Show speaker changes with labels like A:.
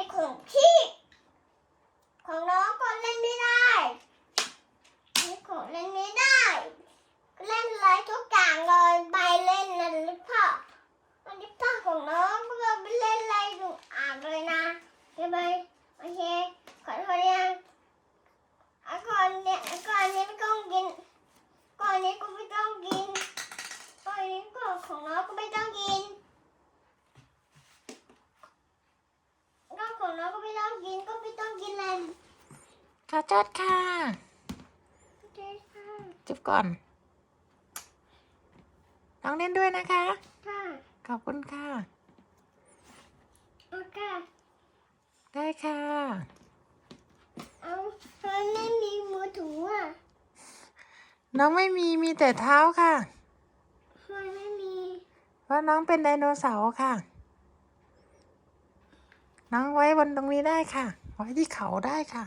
A: ใของพี่ ของน้องก็เล่นไม่ได้นี่ของเล่นไม่ได้ เล่นอะไรทุกอย่างเลยไปเล่นนั่นหรือเปล่าอันนี้ป้าของน้องก็ไปเล่นอะไรหนูอ่านเลยนะใช่ไหมโอเคขอโทษยังอก่อนเนี่ยก่อนนี้ไม่ต้องกินก่อนนี้ก็ไม่ต้องกินก่อนนี้ก็ของน้องก็ไม่ต้อง
B: ขอโทษค่ะโ
A: อเคค่ะ
B: จุ๊บก่อน น้องเล่นด้วยนะคะ
A: ค่ะ
B: ขอบคุณค่ะ
A: โอเค
B: ได้ค่ะ
A: เอาทำไมไม่มีมือถืออะ
B: น้องไม่มีมีแต่เท้าค่ะ
A: ทำไมไม่มี เพ
B: ราะน้องเป็นไดโนเสาร์ค่ะ น้องไว้บนตรงนี้ได้ค่ะ ไว้ที่เขาได้ค่ะ